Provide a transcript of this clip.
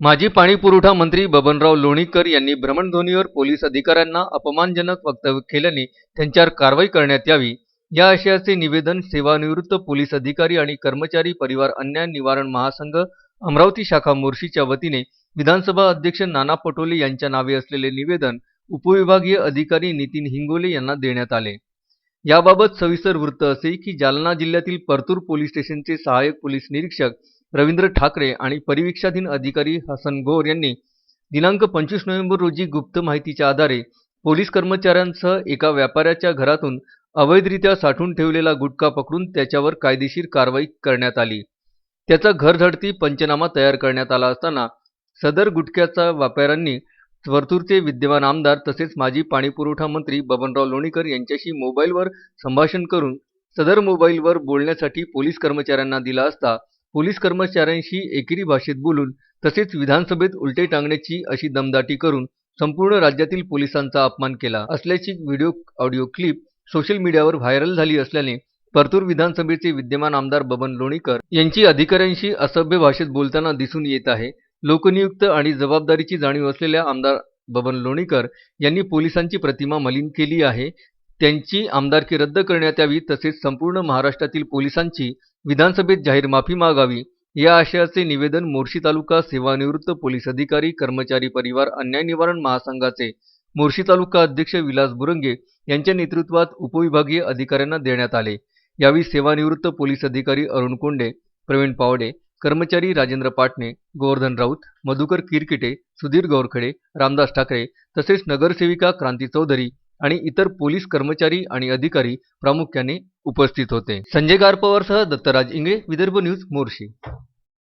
माजी पाणी पुरवठा मंत्री बबनराव लोणीकर यांनी भ्रमणध्वनीवर पोलीस अधिकाऱ्यांना अपमानजनक वक्तव्य केल्याने त्यांच्यावर कारवाई करण्यात यावी. या आशयाचे निवेदन सेवानिवृत्त पोलीस अधिकारी आणि कर्मचारी परिवार अन्याय निवारण महासंघ अमरावती शाखा मोर्शीच्या वतीने विधानसभा अध्यक्ष नाना पटोले यांच्या नावे असलेले निवेदन उपविभागीय अधिकारी नितीन हिंगोले यांना देण्यात आले. याबाबत सविस्तर वृत्त असे की जालना जिल्ह्यातील परतूर पोलीस स्टेशनचे सहाय्यक पोलीस निरीक्षक रवींद्र ठाकरे आणि परिवीक्षाधीन अधिकारी हसन गोर यांनी दिनांक पंचवीस नोव्हेंबर रोजी गुप्त माहितीच्या आधारे पोलीस कर्मचाऱ्यांसह एका व्यापाऱ्याच्या घरातून अवैधरित्या साठवून ठेवलेला गुटखा पकडून त्याच्यावर कायदेशीर कारवाई करण्यात आली. त्याचा घरझडती पंचनामा तयार करण्यात आला असताना सदर गुटख्याचा व्यापाऱ्यांनी वर्तूरचे विद्यमान आमदार तसेच माजी पाणीपुरवठा मंत्री बबनराव लोणीकर यांच्याशी मोबाईलवर संभाषण करून सदर मोबाईलवर बोलण्यासाठी पोलीस कर्मचाऱ्यांना दिला असता पोलीस कर्मचाऱ्यांशी एकेरी भाषेत बोलून तसेच विधानसभेत उलटे टांगण्याची अशी दमदाटी करून संपूर्ण राज्यातील पोलिसांचा अपमान केला. असल्याची व्हिडिओ ऑडिओ क्लिप सोशल मीडियावर व्हायरल झाली असल्याने परतूर विधानसभेचे विद्यमान आमदार बबन लोणीकर यांची अधिकाऱ्यांशी असभ्य भाषेत बोलताना दिसून येत आहे. लोकनियुक्त आणि जबाबदारीची जाणीव असलेल्या आमदार बबन लोणीकर यांनी पोलिसांची प्रतिमा मलिन केली आहे. त्यांची आमदारकी रद्द करण्यात यावी तसेच संपूर्ण महाराष्ट्रातील पोलिसांची विधानसभेत जाहीर माफी मागावी या आशयाचे निवेदन मोर्शी तालुका सेवानिवृत्त पोलीस अधिकारी कर्मचारी परिवार अन्याय निवारण महासंघाचे मोर्शी तालुका अध्यक्ष विलास बुरंगे यांच्या नेतृत्वात उपविभागीय अधिकाऱ्यांना देण्यात आले. यावेळी सेवानिवृत्त पोलीस अधिकारी अरुण कोंडे प्रवीण पावडे कर्मचारी राजेंद्र पाटणे गोवर्धन राऊत मधुकर किरकिटे सुधीर गौरखडे रामदास ठाकरे तसेच नगरसेविका क्रांती चौधरी आणि इतर पोलीस कर्मचारी आणि अधिकारी प्रामुख्याने उपस्थित होते. संजय गारपवारसह दत्तराज इंगळे विदर्भ न्यूज मोर्शी.